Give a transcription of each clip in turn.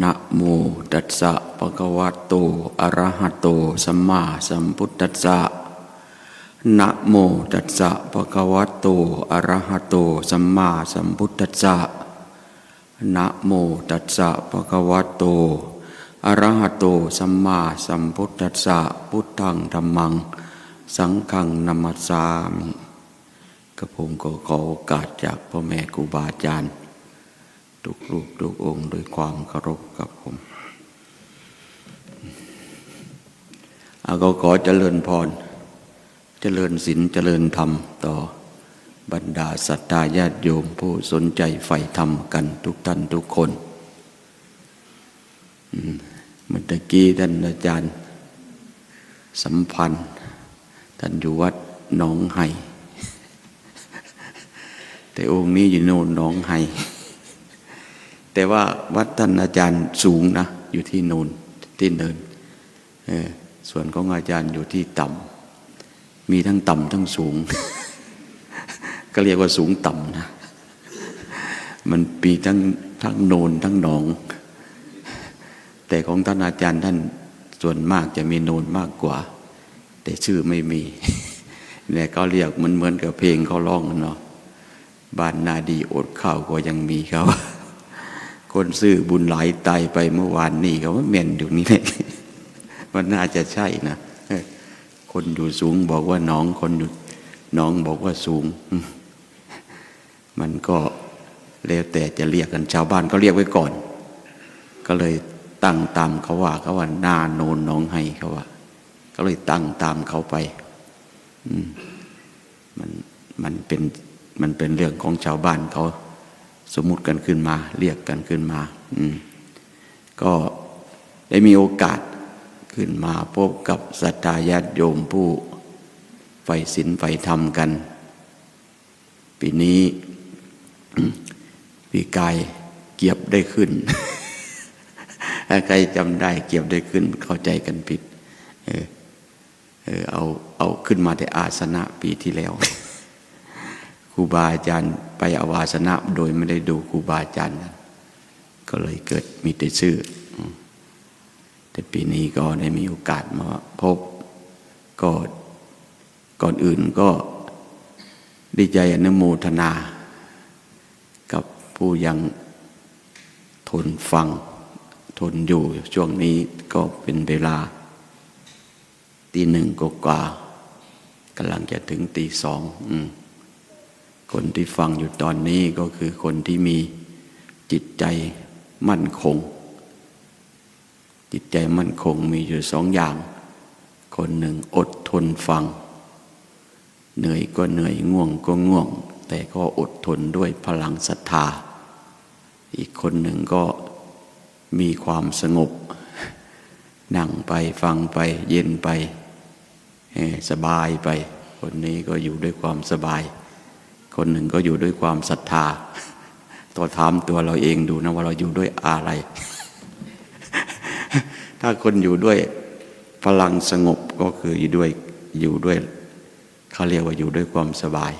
นะโมตัสสะภะคะวะโต อะระหะโต สัมมาสัมพุทธัสสะ นะโมตัสสะภะคะวะโต อะระหะโต สัมมาสัมพุทธัสสะ นะโมตัสสะภะคะวะโต อะระหะโต สัมมาสัมพุทธัสสะ พุทธังธัมมัง สังฆังนัมมัสสามิกระผมก็ขอโอกาสจากพ่อแม่ครูบาอาจารย์ ทุกรูปทุกองค์ด้วยความเคารพกับผมอาก็ขอเจริญพร เจริญศีลเจริญธรรมต่อบรรดาศรัทธาญาติโยมผู้สนใจใฝ่ธรรมกันทุกท่านทุกคนมเมื่อตะกี้ท่านอาจารย์ สัมพันธ์ ท่านอยู่วัดหนองไห้แต่องค์นี้อยู่โน่นหนองไห้ แต่ว่าวัดท่านอาจารย์สูงนะ อยู่ที่นูนที่เนินส่วนของอาจารย์อยู่ที่ต่ำมีทั้งต่ำทั้งสูง ก็เรียกว่าสูงต่ำนะ มันปีทั้งทั้งโนนทั้งหนอง แต่ของท่านอาจารย์ท่านส่วนมากจะมีโนนมากกว่า แต่ชื่อไม่มีเนี่ยก็เรียกเหมือนเหมือนกับเพลงเขาร้องเนาะบ้านนาดีอดข้าวก็ยังมีเขา คนซื้อบุญหลายตายไปเมื่อวานนี่เขาว่าเมนอยู่นี่เลยมันน่าจะใช่นะคนอยู่สูงบอกว่าน้องคนอยู่น้องบอกว่าสูง มันก็แล้วแต่จะเรียกกันชาวบ้านก็เรียกไว้ก่อน ก็เลยตั้งตามเขาว่าเขาว่าหน้าโนนหน้องไห้เขาว่า ก็เลยตั้งตามเขาไปอืมมันมันเป็นมันเป็นเรื่องของชาวบ้านเขา สมมุติกันขึ้นมา เรียกกันขึ้นมา อืมก็ได้มีโอกาสขึ้นมาพบกับศรัทธาติโยมผู้ใฝ่ศีลใฝ่ธรรมกัน ปีนี้ปีกายเกียบได้ขึ้น ถ้าใครจำได้เกียบได้ขึ้น เข้าใจกันผิด เออเออเอาเอาขึ้นมาแต่อาสนะปีที่แล้วครูบาอาจารย์ ไปอาวาสนะโดยไม่ได้ดูครูบาอาจารย์ก็เลยเกิดมีแต่ชื่อ แต่ปีนี้ก็ได้มีโอกาสมาพบก็ก่อนอื่นก็ดีใจอนุโมทนา กับผู้ยังทนฟัง ทนอยู่ช่วงนี้ก็เป็นเวลาตีหนึ่งกว่ากำลังจะถึงตีสองอืม คนที่ฟังอยู่ตอนนี้ก็คือคนที่มีจิตใจมั่นคง จิตใจมั่นคงมีอยู่สองอย่าง คนหนึ่งอดทนฟัง เหนื่อยก็เหนื่อยง่วงก็ง่วง แต่ก็อดทนด้วยพลังศรัทธา อีกคนหนึ่งก็มีความสงบ นั่งไปฟังไปเย็นไปสบายไป คนนี้ก็อยู่ด้วยความสบาย คนหนึ่งก็อยู่ด้วยความศรัทธา ตัวถามตัวเราเองดูนะว่าเราอยู่ด้วยอะไร ถ้าคนอยู่ด้วยพลังสงบก็คืออยู่ด้วยอยู่ด้วยเขาเรียกว่าอยู่ด้วยความสบาย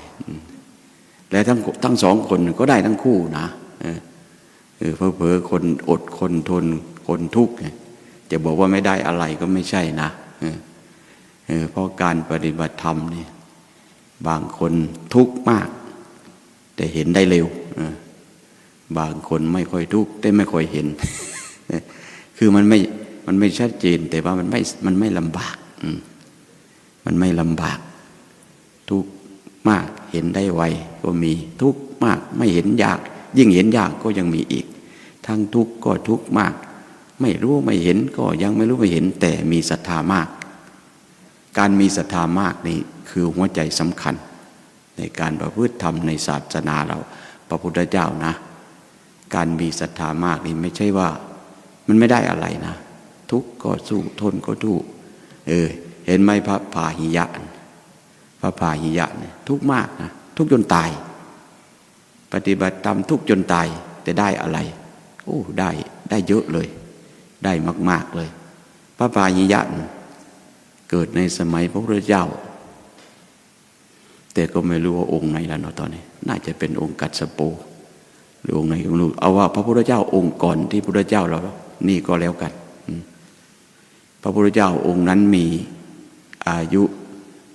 และทั้งทั้งสองคนก็ได้ทั้งคู่นะเออเออเผลอๆคนอดคนทนคนทุกข์จะบอกว่าไม่ได้อะไรก็ไม่ใช่นะเออเออเพราะการปฏิบัติธรรมเนี่ยบางคนทุกข์มาก แต่เห็นได้เร็ว บางคนไม่ค่อยทุกข์แต่ไม่ค่อยเห็น คือมันไม่ มันไม่ชัดเจน แต่ว่ามันไม่ มันไม่ลำบากมมันไม่ลำบาก ทุกข์มากเห็นได้ไวก็มีทุกข์มาก ไม่เห็นยาก ยิ่งเห็นยากก็ยังมีอีก ทั้งทุกข์ก็ทุกข์มาก ไม่รู้ไม่เห็นก็ยังไม่รู้ไม่เห็น แต่มีศรัทธามาก การมีศรัทธามากนี่คือหัวใจสำคัญ ในการประพฤติธรรมในศาสนาเรา พระพุทธเจ้านะ การมีศรัทธามากนี่ไม่ใช่ว่า มันไม่ได้อะไรนะ ทุกข์ก็สู้ทนก็ทู้เออ เห็นไหมพระพาหิยะ พระพาหิยะเนี่ยทุกข์มากนะทุกข์จนตาย ปฏิบัติธรรมทุกข์จนตายแต่ได้อะไร โอ้ได้ได้เยอะเลย ได้มาก ๆเลย พระพาหิยะเกิดในสมัยพระพุทธเจ้า แต่ก็ไม่รู้ว่าองค์ไหนแล้วเนาะตอนนี้ น่าจะเป็นองค์กัสสโปหรือองค์ไหนก็ไม่รู้เอาว่าพระพุทธเจ้าองค์ก่อนที่พระพุทธเจ้าเรา นี่ก็แล้วกัน พระพุทธเจ้าองค์นั้นมีอายุ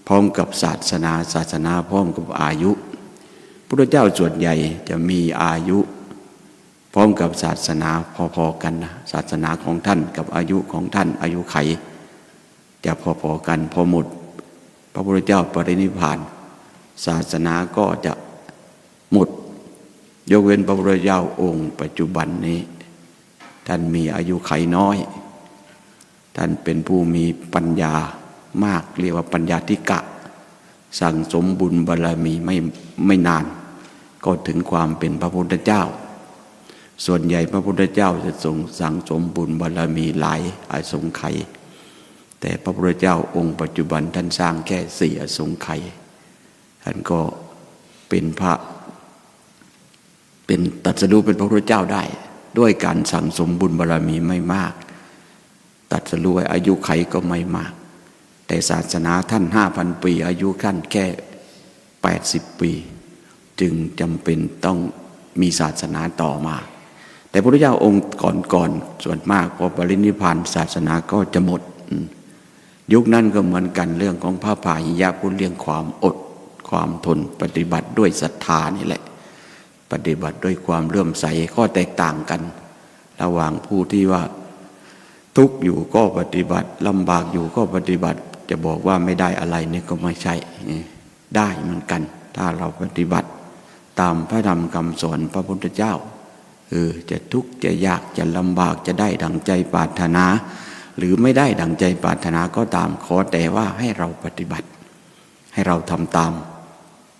พร้อมกับศาสนา ศาสนาพร้อมกับอายุพุทธเจ้าส่วนใหญ่จะมีอายุ พร้อมกับศาสนาพอๆกันนะศาสนาของท่านกับอายุของท่าน อายุไข จะพอๆกันพอหมด พระพุทธเจ้าปรินิพพาน ศาสนาก็จะหมด ยกเว้นพระพุทธเจ้าองค์ ปัจจุบันนี้ ท่านมีอายุไขน้อย ท่านเป็นผู้มีปัญญามากเรียกว่าปัญญาธิกะ สั่งสมบุญบารรมีไม่ไม่นาน ก็ถึงความเป็นพระพุทธเจ้า ส่วนใหญ่พระพุทธเจ้าจะทรงสั่งสมบุญบารรมีหลายอาสงไขยแต่พระพุทธเจ้าองค์ปัจจุบันท่านสร้างแค่สี่อสงไขย ท่านก็เป็นพระ เป็นตรัสรู้เป็นพระพุทธเจ้าได้ ด้วยการสั่งสมบุญบารรมีไม่มากตรัสรู้ไว้อายุไขก็ไม่มาก แต่ศาสนาท่านห้าพันปี อายุท่านแค่แปดสิบปี จึงจำเป็นต้องมีศาสนาต่อมา แต่พระพุทธเจ้าองค์ก่อนๆส่วนมากพอปรินิพานศาสนาก็จะหมด ยุคนั้นก็เหมือนกันเรื่องของพระพาหิยะพูดเรื่องความอด ความทนปฏิบัติด้วยศรัทธานี่แหละ ปฏิบัติด้วยความเลื่อมใสข้อแตกต่างกัน ระหว่างผู้ที่ว่า ทุกข์อยู่ก็ปฏิบัติลำบากอยู่ก็ปฏิบัติ จะบอกว่าไม่ได้อะไรนี่ก็ไม่ใช่ได้เหมือนกัน ถ้าเราปฏิบัติตามพระธรรมคำสอนพระพุทธเจ้าเออจะทุกข์จะยากจะลำบากจะได้ดังใจปรารถนา หรือไม่ได้ดังใจปรารถนาก็ตามขอแต่ว่าให้เราปฏิบัติ ให้เราทำตาม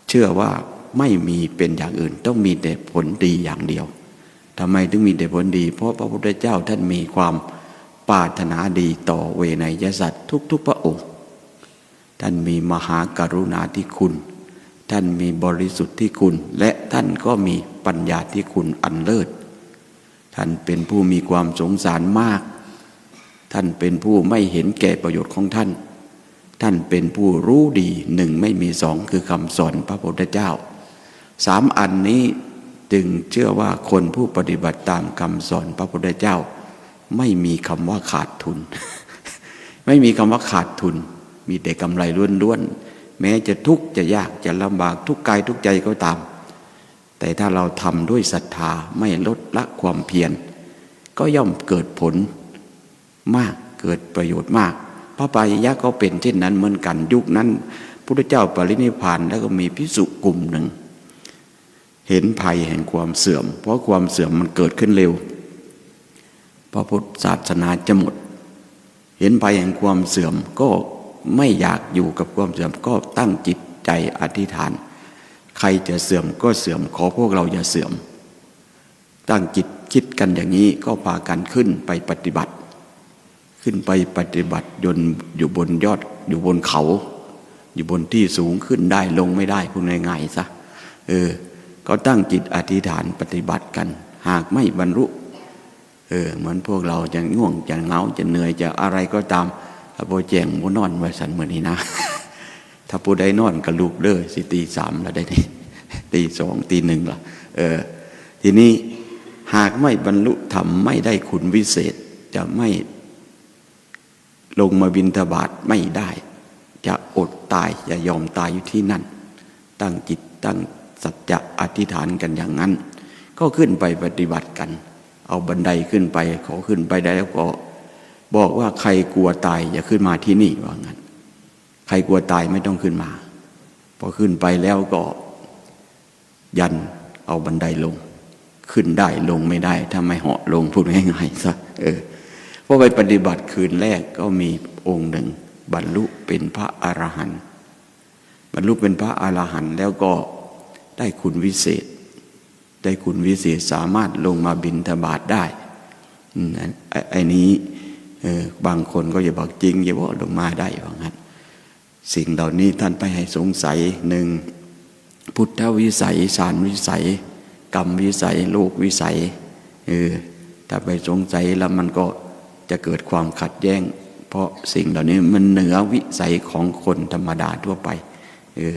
เชื่อว่าไม่มีเป็นอย่างอื่น ต้องมีแต่ผลดีอย่างเดียวทำไมถึงมีแต่ผลดี เพราะพระพุทธเจ้าท่านมีความปรารถนาดีต่อเวนยสัตว์ทุก ๆ พระองค์ ท่านมีมหากรุณาธิคุณ ท่านมีบริสุทธิ์ที่คุณ และท่านก็มีปัญญาที่คุณอันเลิศ ท่านเป็นผู้มีความสงสารมาก ท่านเป็นผู้ไม่เห็นแก่ประโยชน์ของท่าน ท่านเป็นผู้รู้ดีหนึ่งไม่มีสองคือคำสอนพระพุทธเจ้าสามอันนี้จึงเชื่อว่าคนผู้ปฏิบัติตามคำสอนพระพุทธเจ้า ไม่มีคำว่าขาดทุน ไม่มีคำว่าขาดทุน มีแต่กำไรล้วนๆแม้จะทุกข์จะยากจะลำบากทุกกายทุกใจก็ตาม แต่ถ้าเราทำด้วยศรัทธาไม่ลดละความเพียรก็ย่อมเกิดผลมากเกิดประโยชน์มาก พระปายยะก็เป็นเช่นนั้นเหมือนกันยุคนั้นพุทธเจ้าปรินิพพานแล้วก็มีพิสุกลุ่มหนึ่ง เห็นภัยแห่งความเสื่อม เพราะความเสื่อมมันเกิดขึ้นเร็ว พระพุทธศาสนาจะหมด เห็นภัยแห่งความเสื่อมก็ไม่อยากอยู่กับความเสื่อมก็ตั้งจิตใจอธิษฐาน ใครจะเสื่อมก็เสื่อมขอพวกเราอย่าเสื่อม ตั้งจิตคิดกันอย่างนี้ก็พากันขึ้นไปปฏิบัติ ขึ้นไปปฏิบัติยนอยู่บนยอดอยู่บนเขา อยู่บนที่สูงขึ้นได้ลงไม่ได้พูดง่ายๆซะเออก็ตั้งจิตอธิษฐานปฏิบัติกัน หากไม่บรรลุเออเหมือนพวกเราจะง่วงจะเหงาจะเหนื่อยจะอะไรก็ตามถ้าโบแจงโบนอนไว้สันเหมือนนี้นะ ถ้าผู้ใดนอนก็ลุกเด้อสิตีสามแล้วได้นี่ตีสองตีหนึ่งละเออทีนี้หากไม่บรรลุธรรมไม่ได้คุณวิเศษจะไม่ ลงมาบินทบาทไม่ได้จะอดตายจะยอมตายอยู่ที่นั่น ตั้งจิตตั้งสัจจะอธิษฐานกันอย่างนั้น ก็ขึ้นไปปฏิบัติกัน เอาบันไดขึ้นไปขอขึ้นไปได้แล้วก็ บอกว่าใครกลัวตายอย่าขึ้นมาที่นี่ว่างั้น ใครกลัวตายไม่ต้องขึ้นมา พอขึ้นไปแล้วก็ ยันเอาบันไดลง ขึ้นได้ลงไม่ได้ ถ้าไม่เหาะลงพูดง่ายๆซะเออ พอไปปฏิบัติคืนแรกก็มีองค์หนึ่ง บรรลุเป็นพระอรหันต์บรรลุเป็นพระอรหันต์แล้วก็ได้คุณวิเศษ ได้คุณวิเศษสามารถลงมาบินทบาทได้อืมไอ้ไอ้นี้เออบางคนก็อย่าบอกจริงอย่าบอกลงมาได้ว่างั้นสิ่งเหล่านี้ท่านไปให้สงสัยหนึ่งพุทธวิสัยสารวิสัย กรรมวิสัยโลกวิสัยเออถ้าไปสงสัยแล้วมันก็ จะเกิดความขัดแย้ง เพราะสิ่งเหล่านี้มันเหนือวิสัยของคนธรรมดาทั่วไปเออ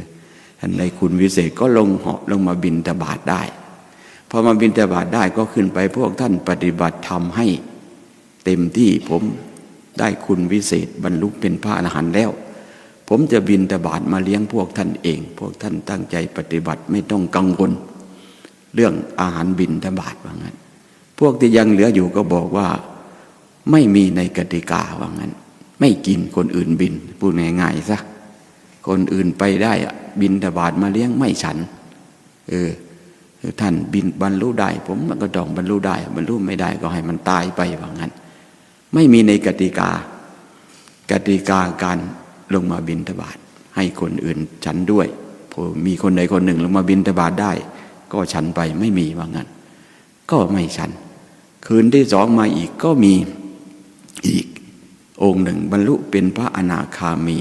ท่านในคุณวิเศษก็ลงเหาะลงมาบินตบาทได้พอมาบินทบาทได้ก็ขึ้นไปพวกท่านปฏิบัติธรรมให้ เต็มที่ผมได้คุณวิเศษบรรลุเป็นพระอรหันต์แล้ว ผมจะบินทบาทมาเลี้ยงพวกท่านเอง พวกท่านตั้งใจปฏิบัติไม่ต้องกังวล เรื่องอาหารบินทบาทว่างั้น พวกที่ยังเหลืออยู่ก็บอกว่า ไม่มีในกติกาว่างั้น ไม่กินคนอื่นบินพูดง่ายๆซะคนอื่นไปได้อะบินทบาทมาเลี้ยงไม่ฉัน เออท่านบินบรรลุได้ ผมมันก็ต้องบรรลุได้ บรรลุไม่ได้ก็ให้มันตายไปว่างั้น ไม่มีในกติกา กติกาการลงมาบินทบาทให้คนอื่นฉันด้วยพอมีคนใดคนหนึ่งลงมาบินทบาทได้ ก็ฉันไปไม่มีว่างั้น ก็ไม่ฉัน คืนที่สองมาอีกก็มี อีกองค์หนึ่งบรรลุเป็นพระอนาคามี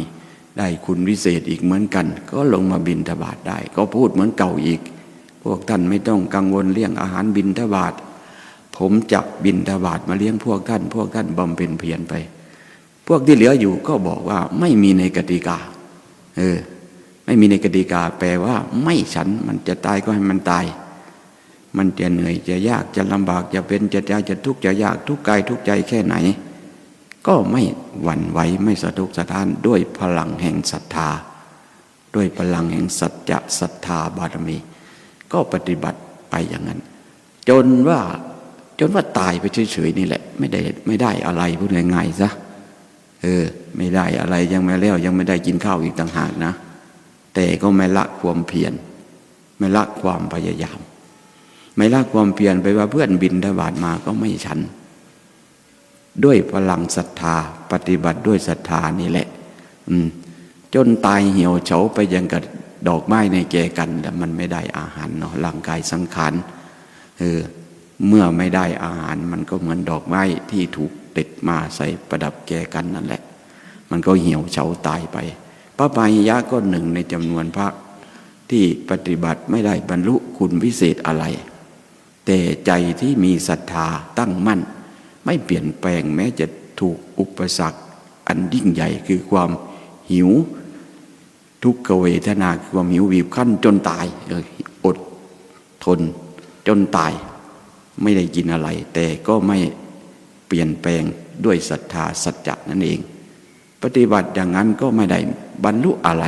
ได้คุณวิเศษอีกเหมือนกัน ก็ลงมาบินทบาทได้ ก็พูดเหมือนเก่าอีก พวกท่านไม่ต้องกังวลเรื่องอาหารบินทบาท ผมจะบินทบาทมาเลี้ยงพวกท่าน พวกท่านบำเพ็ญเพียรไป พวกที่เหลืออยู่ก็บอกว่าไม่มีในกติกา เออ ไม่มีในกติกา แปลว่า ไม่ฉันมันจะตายก็ให้มันตาย มันจะเหนื่อยจะยากจะลำบากจะเป็นจะยากจะทุกข์จะยากทุกข์กายทุกใจแค่ไหน ก็ไม่หวั่นไหวไม่สะทุกสะท้านด้วยพลังแห่งศรัทธา ด้วยพลังแห่งสัจจะศรัทธาบารมี ก็ปฏิบัติไปอย่างนั้น จนว่าจนว่าตายไปเฉยๆนี่แหละ ไม่ได้ไม่ได้อะไรพูดง่ายๆซะเออ ไม่ได้อะไรยังไม่แล้วยังไม่ได้กินข้าวอีกต่างหากนะ แต่ก็ไม่ละความเพียรไม่ละความพยายาม ไม่ละความเพียรไปว่าเพื่อนบินทบาทมาก็ไม่ฉัน ด้วยพลังศรัทธา ปฏิบัติด้วยศรัทธานี่แหละ อืม จนตายเหี่ยวเฉาไปยังกับดอกไม้ในแก่กันแต่มันไม่ได้อาหารเนาะร่างกายสังขารเออเมื่อไม่ได้อาหารมันก็เหมือนดอกไม้ที่ถูกติดมาใส่ประดับแก่กันนั่นแหละ มันก็เหี่ยวเฉาตายไป พระปายยะก็หนึ่งในจำนวนพระที่ปฏิบัติไม่ได้บรรลุคุณวิเศษอะไร แต่ใจที่มีศรัทธาตั้งมั่น ไม่เปลี่ยนแปลงแม้จะถูกอุปสรรค อันยิ่งใหญ่คือความหิว ทุกขเวทนาคือความหิวบีบคั้นจนตายอออดทนจนตาย ไม่ได้กินอะไร แต่ก็ไม่เปลี่ยนแปลงด้วยศรัทธาสัจจะนั่นเอง ปฏิบัติอย่างนั้นก็ไม่ได้บรรลุอะไร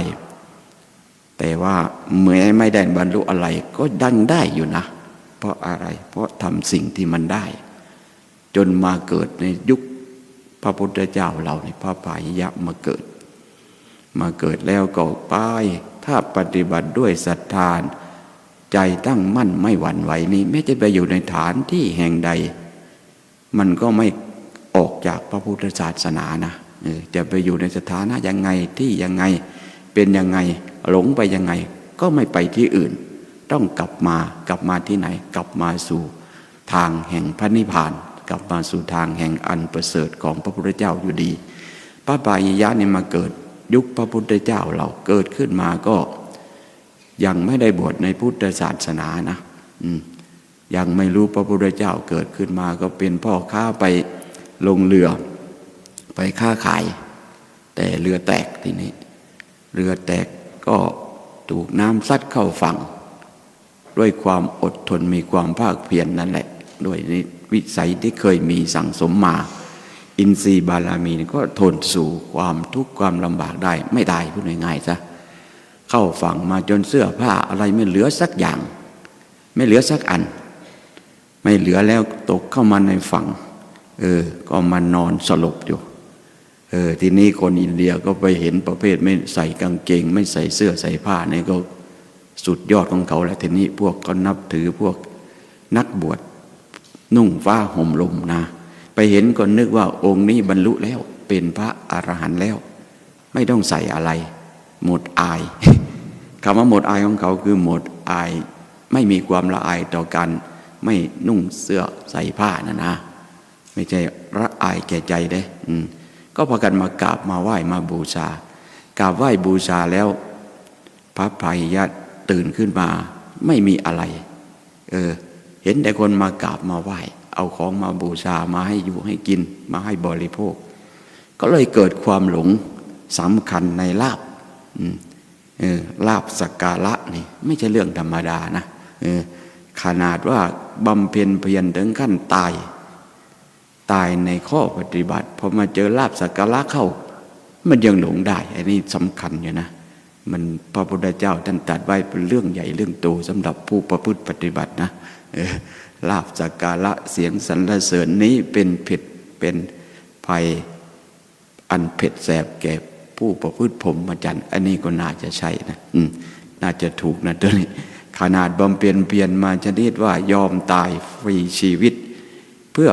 แต่ว่าเมื่อไม่ได้บรรลุอะไรก็ดังได้อยู่นะ เพราะอะไร เพราะทำสิ่งที่มันได้ จนมาเกิดในยุคพระพุทธเจ้าเราในพระปายยะมาเกิด มาเกิดแล้วก็ไปถ้าปฏิบัติด้วยศรัทธาใจตั้งมั่นไม่หวั่นไหวนี้แม้จะไปอยู่ในฐานที่แห่งใด มันก็ไม่ออกจากพระพุทธศาสนานะจะไปอยู่ในสถานะยังไงที่ยังไงเป็นยังไงหลงไปยังไง ก็ไม่ไปที่อื่น ต้องกลับมากลับมาที่ไหน กลับมาสู่ทางแห่งพระนิพพาน กลับมาสู่ทางแห่งอันประเสริฐของพระพุทธเจ้าอยู่ดี พระปายยะเนี่ยมาเกิดยุคพระพุทธเจ้าเราเกิดขึ้นมาก็ ยังไม่ได้บวชในพุทธศาสนานะยังไม่รู้พระพุทธเจ้าเกิดขึ้นมาก็เป็นพ่อค้าไปลงเรือ ไปค้าขาย แต่เรือแตกทีนี้ เรือแตกก็ถูกน้ำซัดเข้าฝั่ง ด้วยความอดทนมีความภาคเพียรนนั่นแหละ ด้วย วิสัยที่เคยมีสั่งสมมา อินทรีย์บารามีก็ทนสู่ความทุกข์ความลำบากได้ ไม่ตายพูดง่ายๆซะเข้าฝั่งมาจนเสื้อผ้าอะไรไม่เหลือสักอย่าง ไม่เหลือสักอัน ไม่เหลือแล้วตกเข้ามาในฝั่ง เออ ก็มานอนสลบอยู่เออทีนี้คนอินเดียก็ไปเห็นประเภทไม่ใส่กางเกง ไม่ใส่เสื้อใส่ผ้านี่ก็สุดยอดของเขาแล้วทีนี้พวกก็นับถือพวกนักบวช นุ่งฟ้าห่มลมนะ ไปเห็นก็นึกว่าองค์นี้บรรลุแล้ว เป็นพระอรหันต์แล้ว ไม่ต้องใส่อะไร หมดอายคำว่าหมดอายของเขาคือหมดอาย ไม่มีความละอายต่อกัน ไม่นุ่งเสื้อใส่ผ้านะนะ ไม่ใช่ละอายแก่ใจได้ก็พากันมากราบมาไหว้มาบูชากราบไหว้บูชาแล้ว พระพายะตื่นขึ้นมา ไม่มีอะไร เออ เห็นแต่คนมากราบมาไหว้ เอาของมาบูชามาให้อยู่ให้กิน มาให้บริโภค ก็เลยเกิดความหลงสำคัญในลาบลาบสักการะนี่ไม่ใช่เรื่องธรรมดานะขนาดว่าบำเพ็ญเพียรถึงขั้นตาย ตายในข้อปฏิบัติพอมาเจอลาบสักการะเข้า มันยังหลงได้ อันนี้สำคัญอยู่นะมันพระพุทธเจ้าท่านตรัดไว้เป็นเรื่องใหญ่เรื่องโตสำหรับผู้ประพฤติปฏิบัตินะ ลาบสักการะเสียงสรรเสริญนี้เป็นผิดเป็นภัยอันเผ็ดแสบแก่ผู้ประพฤติผมมาจันต์อันนี้ก็น่าจะใช่นะอืน่าจะถูกนะตัวนี้ ขนาดบำเพ็ญเพียรมาชนิดว่ายอมตายฟรีชีวิต เพื่อ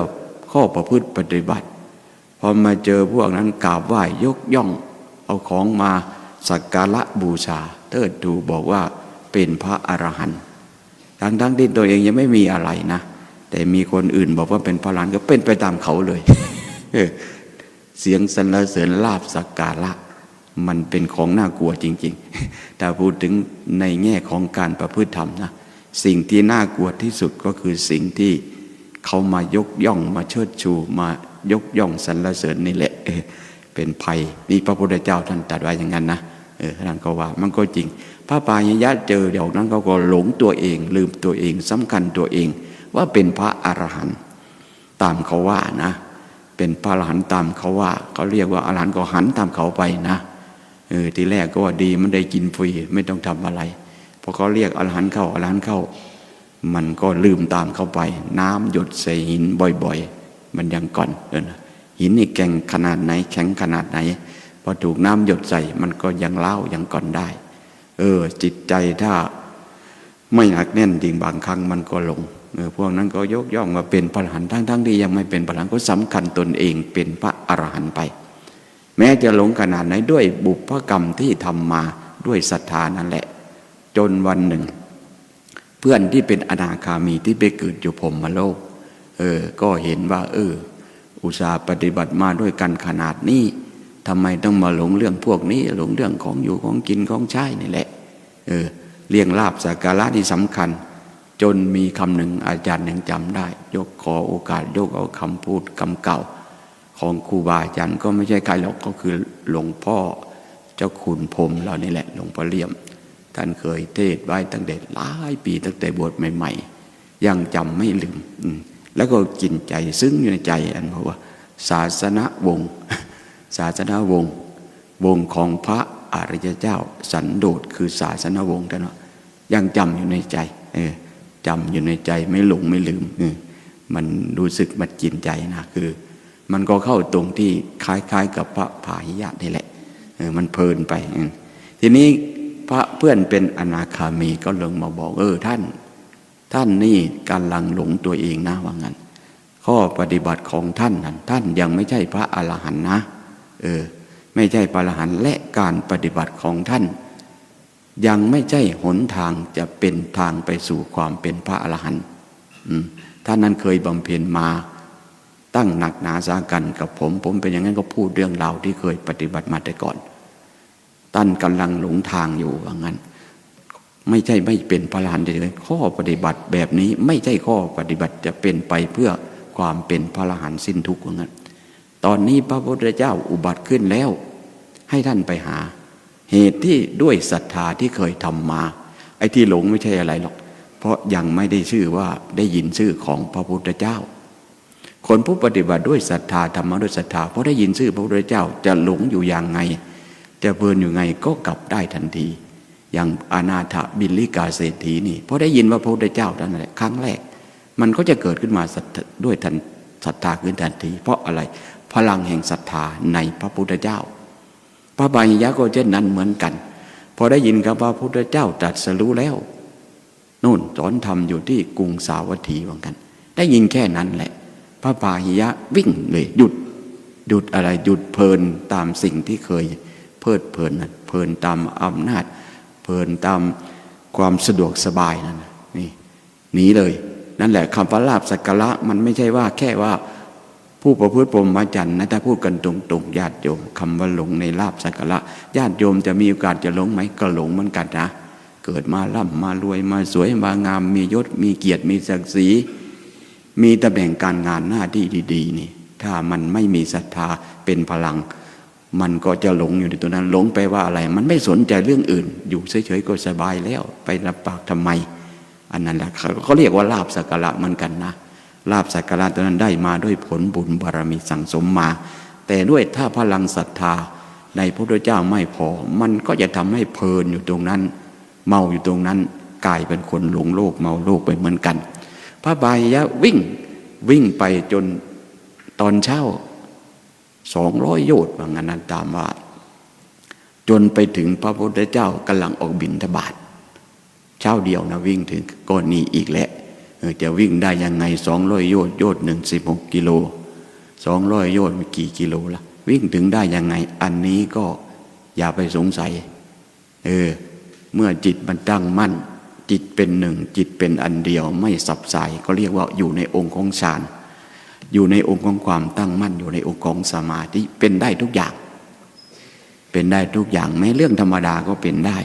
ข้อประพฤติปฏิบัติพอมาเจอพวกนั้นกราบไหว้ยกย่อง เอาของมาสักการะบูชา เทิดดูบอกว่าเป็นพระอรหันต์ ทั้งทั้งที่ตัวเองยังไม่มีอะไรนะ แต่มีคนอื่นบอกว่าเป็นพระอรหันก็เป็นไปตามเขาเลย เสียงสรรเสริญลาบสักการะ มันเป็นของน่ากลัวจริง ๆ แต่พูดถึงในแง่ของการประพฤติธรรมนะ สิ่งที่น่ากลัวที่สุดก็คือสิ่งที่เขามายกย่องมาเชิดชู มายกย่องสรรเสริญนี่แหละเออเป็นภัย นี่พระพุทธเจ้าท่านตรัสไว้อย่างนั้นนะ เออท่นก็ว่ามันก็จริง พระปายยะเจอเดี๋ยวนั้นเขาก็หลงตัวเอง ลืมตัวเองสำคัญตัวเอง ว่าเป็นพระอรหันต์ตามเขาว่านะ เป็นพระอรหันต์ตามเขาว่าเขาเรียกว่าอรหันต์ก็หันตามเขาไปนะเออทีแรกก็ว่าดีมันได้กินฟรีไม่ต้องทำอะไรพอเขาเรียกอรหันต์เข้าอรหันต์เข้า มันก็ลืมตามเข้าไป น้ำหยดใส่หินบ่อยๆ มันยังก่อนเออหินนี่แข็งขนาดไหน แข็งขนาดไหน พอถูกน้ำหยดใส่มันก็ยังเล่ายังก่อนได้ เออ จิตใจถ้าไม่หนักแน่นจริงบางครั้งมันก็ลงเออพวกนั้นก็ยกย่องมาเป็นพระอรหันต์ทั้งๆที่ยังไม่เป็นพระอรหันต์ก็สำคัญตนเองเป็นพระอรหันต์ไป แม้จะหลงขนาดไหนด้วยบุพกรรมที่ทำมาด้วยศรัทธานั่นแหละ จนวันหนึ่ง เพื่อนที่เป็นอนาคามีที่ไปเกิดอยู่พรหมโลก เออ ก็เห็นว่า เออ อุตสาห์ปฏิบัติมาด้วยกันขนาดนี้ ทำไมต้องมาหลงเรื่องพวกนี้ หลงเรื่องของอยู่ของกินของใช้นี่แหละ เออเลี้ยงลาบสักการะที่สำคัญ จนมีคำหนึ่งอาจารย์ยังจำได้ ยกขอโอกาสยกเอาคำพูดคำเก่า ของครูบาอาจารย์ก็ไม่ใช่ใครหรอกก็คือหลวงพ่อเจ้าคุณพรมเรานี่แหละหลวงพ่อเลี่ยม ท่านเคยเทศไว้ตั้งแต่หลายปีตั้งแต่บวชใหม่ ๆ ยังจำไม่ลืม แล้วก็กินใจซึ้งอยู่ในใจอันเพราะว่า ศาสนวงศ์ ศาสนาวงศ์วงของพระอริยเจ้า สันโดษคือศาสนาวงศ์ท่านว่ายังจำอยู่ในใจ เออจำอยู่ในใจไม่หลงไม่ลืมเออมันรู้สึกมันกินใจนะคือ มันก็เข้าตรงที่คล้ายๆ กับพระผาหิยะนี่แหละเออมันเพลินไปทีนี้พระเพื่อนเป็นอนาคามีก็ลงมาบอก เออท่าน ท่านนี่กำลังหลงตัวเองนะว่างั้นข้อปฏิบัติของท่านนั้นท่านยังไม่ใช่พระอรหันต์นะ เออไม่ใช่พระอรหันและการปฏิบัติของท่าน ยังไม่ใช่หนทางจะเป็นทางไปสู่ความเป็นพระอรหันต์ท่านนั้นเคยบำเพ็ญมาตั้งหนักหนาสากันกับผม ผมเป็นอย่างนั้นก็พูดเรื่องราวที่เคยปฏิบัติมาแต่ก่อนท่านกำลังหลงทางอยู่ว่างั้น ไม่ใช่ไม่เป็นพระอรหันต์เลยข้อปฏิบัติแบบนี้ไม่ใช่ข้อปฏิบัติจะเป็นไปเพื่อความเป็นพระอรหันต์สิ้นทุกข์ว่างั้น ตอนนี้พระพุทธเจ้าอุบัติขึ้นแล้ว ให้ท่านไปหา เหตุที่ด้วยศรัทธาที่เคยทำมา ไอ้ที่หลงไม่ใช่อะไรหรอก เพราะยังไม่ได้ชื่อว่าได้ยินชื่อของพระพุทธเจ้า คนผู้ปฏิบัติด้วยศรัทธาทำมาด้วยศรัทธาเพราะได้ยินชื่อพระพุทธเจ้าจะหลงอยู่อย่างไง จะเพลินอยู่ไงก็กลับได้ทันที อย่างอานาถบินลิกาเศรษฐีนี่เพราะได้ยินว่าพระพุทธเจ้านั่นแหละครั้งแรก มันก็จะเกิดขึ้นมาด้วยทันศรัทธาขึ้นทันที เพราะอะไร พลังแห่งศรัทธาในพระพุทธเจ้า พระบายยะก็เช่นนั้นเหมือนกัน พอได้ยินกับพระพุทธเจ้าตรัสรู้แล้วนู่นสอนธรรมอยู่ที่กรุงสาวัตถีเหมือนกัน ได้ยินแค่นั้นแหละ พระบายยะวิ่งเลยหยุดหยุดอะไรหยุดเพลินตามสิ่งที่เคย เพลิดเพลินนั้นเพลินตามอำนาจ เพลินตามความสะดวกสบายนั่นนะนี่หนีเลย นั่นแหละคำว่าลาบสักการะมันไม่ใช่ว่าแค่ว่า ผู้ประพฤติปรหมจันทร์นะถ้าพูดกันตรงๆญาติโยมคำว่าหลงในลาบสักการะญาติโยมจะมีโอกาสจะหลงไหมก็หลงเหมือนกันนะ เกิดมาร่ำมารวยมาสวยมางาม มียศมีเกียรติมีศักดิ์ศรีมีตำแหน่งการงานหน้าที่ดีๆนี่ถ้ามันไม่มีศรัทธาเป็นพลัง มันก็จะหลงอยู่ในตัวนั้นหลงไปว่าอะไร มันไม่สนใจเรื่องอื่น อยู่เฉยๆก็สบายแล้ว ไปรับปากทำไม อันนั้นแหละเขาเขาเรียกว่าลาบสักการะเหมือนกันนะ ลาบสักการะตัวนั้นได้มาด้วยผลบุญบารมีสั่งสมมา แต่ด้วยถ้าพลังศรัทธาในพระพุทธเจ้าไม่พอ มันก็จะทำให้เพลินอยู่ตรงนั้น เมาอยู่ตรงนั้นกลายเป็นคนหลงโลกเมาโลกไปเหมือนกัน พระบายะวิ่งวิ่งไปจนตอนเช้าสองร้อยโยชน์ว่างั้นนตามว่า จนไปถึงพระพุทธเจ้ากำลังออกบินทบาทเช้าเดียวนะวิ่งถึงก้อนนี้อีกแหละ จะวิ่งได้ยังไงสองร้อยโยชน์โยชน์หนึ่งสิบหกกิโลสองร้อยโยชน์มีกี่กิโลละวิ่งถึงได้ยังไง อันนี้ก็อย่าไปสงสัย เออ เมื่อจิตมันตั้งมั่น จิตเป็นหนึ่ง จิตเป็นอันเดียวไม่สับสายก็เรียกว่าอยู่ในองค์ของฌานอยู่ในองค์ของความตั้งมั่น อยู่ในองค์ของสมาธิเป็นได้ทุกอย่าง เป็นได้ทุกอย่างแม้เรื่องธรรมดาก็เป็นได้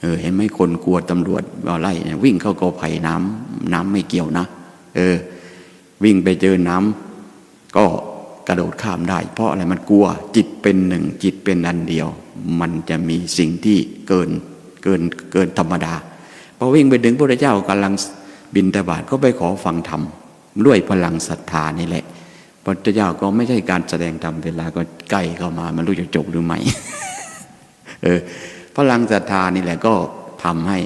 เออเห็นไหมคนกลัวตำรวจว่าไล่เนี่ยวิ่งเข้ากอไผ่น้ำน้ำไม่เกี่ยวนะ เออ วิ่งไปเจอน้ำก็กระโดดข้ามได้ เพราะอะไรมันกลัว จิตเป็นหนึ่ง จิตเป็นอันเดียว มันจะมีสิ่งที่เกินเกินเกินธรรมดาพอวิ่งไปถึงพระเจ้ากำลังบินตบาทก็ไปขอฟังธรรมด้วยพลังศรัทธานี่แหละพระเจ้าก็ไม่ใช่การแสดงธรรมเวลาก็ใกล้เข้ามา มันรู้จะจบหรือไม่เออ ลังศรัทธานี่แหละก็ทำให้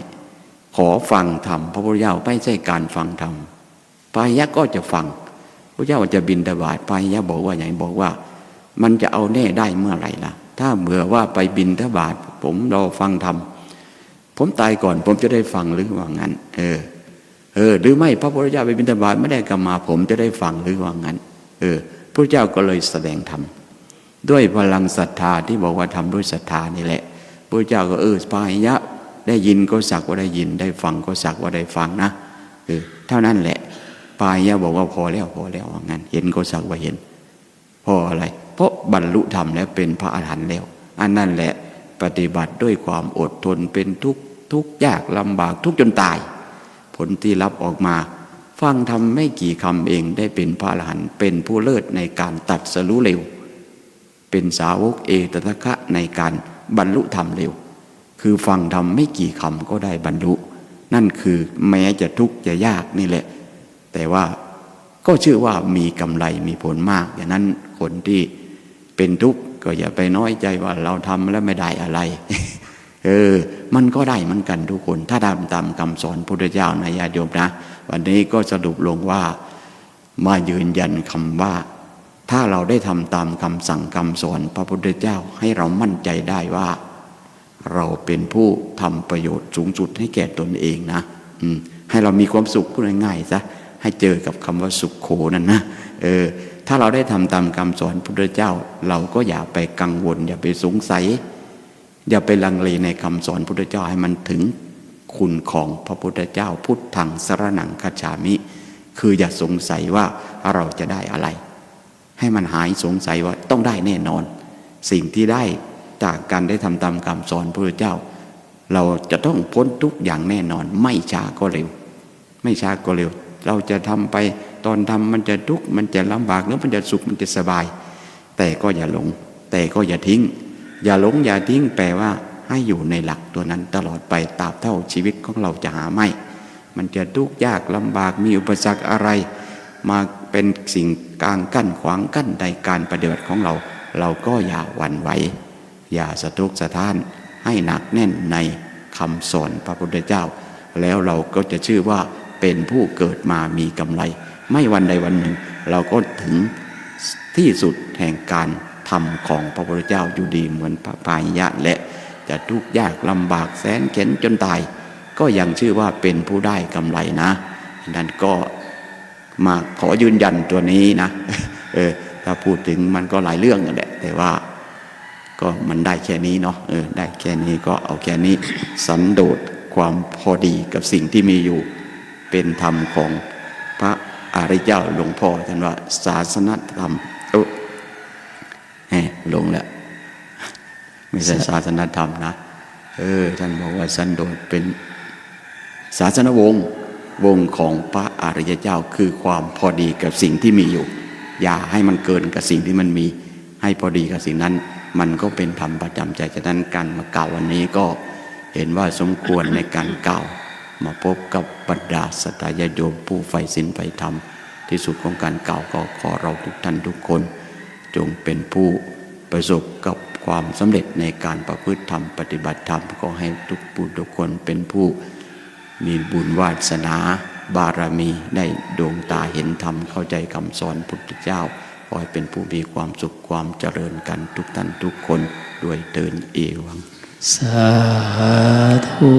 ขอฟังธรรมพระพุทธเจ้าไม่ใช่การฟังธรรมพายะก็จะฟังพระเจ้าจะบินตบาทพายะบอกว่าอย่างบอกว่า มันจะเอาแน่ได้เมื่อไหร่ล่ะ ถ้าเมื่อว่าไปบินทบาทผมรอฟังธรรมผมตายก่อนผมจะได้ฟังหรือว่างั้น เออ เออ หรือไม่พระพุทธเจ้าไปบินทบาทไม่ได้กลับมา ผมจะได้ฟังหรือว่างั้น เออพระเจ้าก็เลยแสดงธรรมด้วยพลังศรัทธาที่บอกว่าทำด้วยศรัทธานี่แหละ พระเจ้าก็เออพายะ ได้ยินก็สักว่าได้ยิน ได้ฟังก็สักว่าได้ฟังนะเออเท่านั้นแหละปายะบอกว่าพอแล้วพอแล้วว่างั้นเห็นก็สักว่าเห็นเพราะอะไร เพราะบรรลุธรรมแล้วเป็นพระอรหันต์แล้ว อันนั้นแหละปฏิบัติด้วยความอดทนเป็นทุกทุกยากลำบากทุกจนตาย ผลที่รับออกมา ฟังทำไม่กี่คำเองได้เป็นพระอรหันต์เป็นผู้เลิศในการตัดสรู้เร็ว เป็นสาวกเอตตะคะในการ บรรลุธรรมเร็ว คือฟังทำไม่กี่คำก็ได้บรรลุ นั่นคือแม้จะทุกข์จะยากนี่แหละ แต่ว่าก็เชื่อว่ามีกำไรมีผลมากอย่างนั้นคนที่เป็นทุกข์ก็อย่าไปน้อยใจว่าเราทำแล้วไม่ได้อะไร เออ มันก็ได้เหมือนกันทุกคน ถ้าทำตามคำสอนพุทธเจ้านะญาติโยมนะ วันนี้ก็สรุปลงว่ามายืนยันคำว่า ถ้าเราได้ทำตามคำสั่งคำสอนพระพุทธเจ้าให้เรามั่นใจได้ว่า เราเป็นผู้ทำประโยชน์สูงสุดให้แก่ตนเองนะให้เรามีความสุขพูดง่ายๆซะให้เจอกับคำว่าสุขโขนั่นนะเออถ้าเราได้ทำตามคำสอนพระพุทธเจ้า เราก็อย่าไปกังวล อย่าไปสงสัย อย่าไปลังเลในคำสอนพระพุทธเจ้าให้มันถึงคุณของพระพุทธเจ้าพุทธังสรนังคัจฉามิ คืออย่าสงสัยว่าเราจะได้อะไร ให้มันหายสงสัยว่าต้องได้แน่นอน สิ่งที่ได้จากการได้ทำตามคำสอนพระพุทธเจ้า เราจะต้องพ้นทุกอย่างแน่นอน ไม่ช้าก็เร็ว ไม่ช้าก็เร็ว เราจะทำไปตอนทำมันจะทุกข์มันจะลำบากหรือมันจะสุขมันจะสบาย แต่ก็อย่าหลง แต่ก็อย่าทิ้ง อย่าหลงอย่าทิ้งแปลว่าให้อยู่ในหลักตัวนั้นตลอดไปตราบเท่าชีวิตของเราจะหาไม่ มันจะทุกข์ยากลำบากมีอุปสรรคอะไร มาเป็นสิ่ง กลางกั้นขวางกั้นในการปฏิบัติของเรา เราก็อย่าหวั่นไหว อย่าสะทุกสะท้านให้หนักแน่นในคำสอนพระพุทธเจ้า แล้วเราก็จะชื่อว่าเป็นผู้เกิดมามีกำไร ไม่วันใดวันหนึ่ง เราก็ถึงที่สุดแห่งการทำของพระพุทธเจ้าอยู่ดีเหมือนพระพายยะและจะทุกข์ยากลำบากแสนเข็นจนตาย ก็ยังชื่อว่าเป็นผู้ได้กำไรนะนั่นก็ มาขอยืนยันตัวนี้นะเออถ้าพูดถึงมันก็หลายเรื่องนั่นแหละแต่ว่าก็มันได้แค่นี้เนาะเออได้แค่นี้ก็เอาแค่นี้ สันโดษความพอดีกับสิ่งที่มีอยู่เป็นธรรมของพระอริยเจ้าหลวงพ่อท่านว่าศาสนธรรมโอ้แหมลงแล้วไม่ใช่ศาสนธรรมนะ เออ ท่านบอกว่าสันโดษเป็นศาสนวงศ์ วงของพระอริยเจ้าคือความพอดีกับสิ่งที่มีอยู่ อย่าให้มันเกินกับสิ่งที่มันมี ให้พอดีกับสิ่งนั้น มันก็เป็นธรรมประจำใจฉะนั้นการมากล่าววันนี้ก็เห็นว่าสมควรในการกล่าว มาพบกับบรรดาสตยโยมผู้ใฝ่ศีลใฝ่ธรรม ที่สุดของการกล่าวก็ขอเราทุกท่านทุกคน จงเป็นผู้ประสบกับความสำเร็จในการประพฤติธรรมปฏิบัติธรรมก็ให้ทุกผู้ทุกคนเป็นผู้ มีบุญวาสนา บารมีได้ดวงตาเห็นธรรมเข้าใจคำสอนพุทธเจ้าขอให้เป็นผู้มีความสุขความเจริญกันทุกท่านทุกคนด้วยเตินเอวัง สาธุ